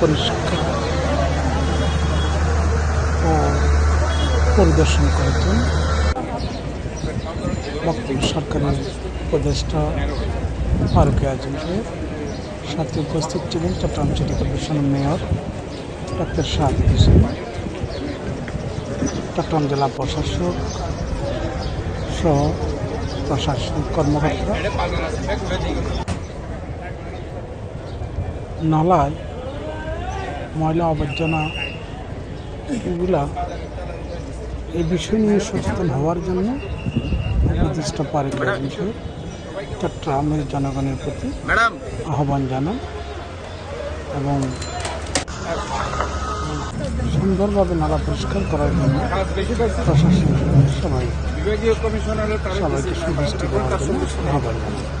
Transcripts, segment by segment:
পরিষ্কার ও পরিদর্শন করেছেন বক্তব্য সরকারের উপদেষ্টা ফারুক আজম সাহেব, সাথে উপস্থিত ছিলেন চট্টগ্রাম সিটি কর্পোরেশনের মেয়র ডক্টর শাহিদ হোসেন, চট্টগ্রাম জেলা প্রশাসক সহ প্রশাসনিক কর্মকর্তা। নালায় ময়লা আবর্জনা এগুলা এই বিষয় নিয়ে সচেতন হওয়ার জন্য নির্দিষ্ট পারিক হিসেবে চট্টগ্রামের জনগণের প্রতি আহ্বান জানান এবং সুন্দরভাবে নালা পরিষ্কার করার জন্য প্রশাসন সবাই সবাইকে সুদৃষ্টি করার জন্য আহ্বান জানান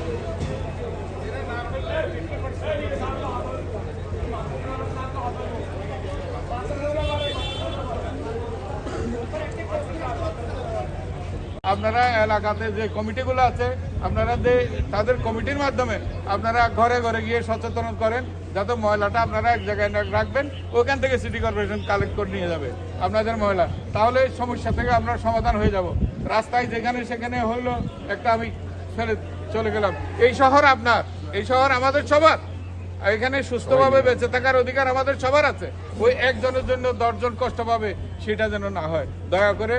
আপনারা এলাকাতে যে কমিটিগুলো আছে, আপনারা যে তাদের কমিটির মাধ্যমে আপনারা ঘরে ঘরে গিয়ে সচেতন করেন, যাতে ময়লাটা আপনারা এক জায়গায় রাখবেন, ওখান থেকে সিটি কর্পোরেশন কালেক্ট করে নিয়ে যাবে আপনাদের ময়লা। তাহলে সমস্যা থেকে আমরা সমাধান হয়ে যাব। রাস্তায় যেখানে সেখানে হলো একটা আমি ফেলে চলে গেলাম। এই শহর আপনার, এই শহর আমাদের সবার। এখানে সুস্থভাবে বেঁচে থাকার অধিকার আমাদের সবার আছে। ওই একজনের জন্য দশজন কষ্ট পাবে, সেটা যেন না হয়। দয়া করে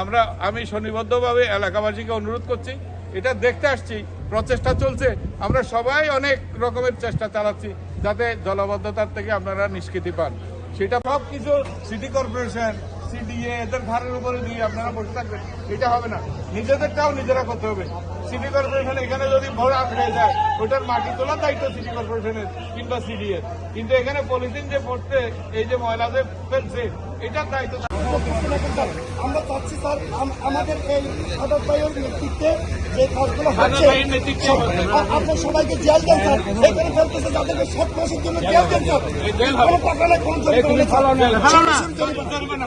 আমরা, আমি শনিবদ্ধভাবে এলাকাবাসীকে অনুরোধ করছি, এটা দেখতে আসছি, প্রচেষ্টা চলছে, আমরা সবাই অনেক রকমের চেষ্টা চালাচ্ছি যাতে জলবদ্ধতার থেকে আপনারা নিষ্কৃতি পান। সেটা সব কিছু সিটি কর্পোরেশন, সিডিএ, এদের ধারের উপরে দিয়ে আপনারা বসে থাকবেন, এটা হবে না। নিজেদেরটাও নিজেরা করতে হবে। সিটি কর্পোরেশন এখানে যদি ভোর আঁকড়ে যায় ওটার মাটি তোলার দায়িত্ব সিটি কর্পোরেশনের কিংবা সিডিএ কিন্তু এখানে পলিথিন যে পড়তে এই যে ময়লা যে ফেলছে এটার দায়িত্ব আমরা চাচ্ছি স্যার আমাদের এই সাদত ভাইয়ের নেতৃত্বে যে কাজগুলো হচ্ছে সব- আপনার সবাইকে জেল দেন স্যার এখানে ফেলতেছে যাদেরকে সাত মাসের জন্য জেল দেন স্যার কোনো টাকা নেই কোনো জরিমানা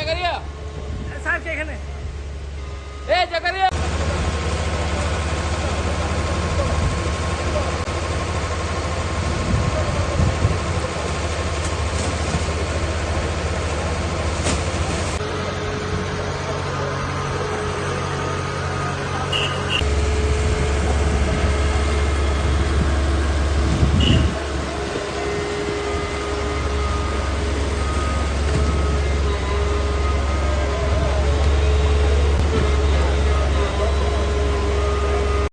জগরিয়া সাহেব কে এখানে এ জগরিয়া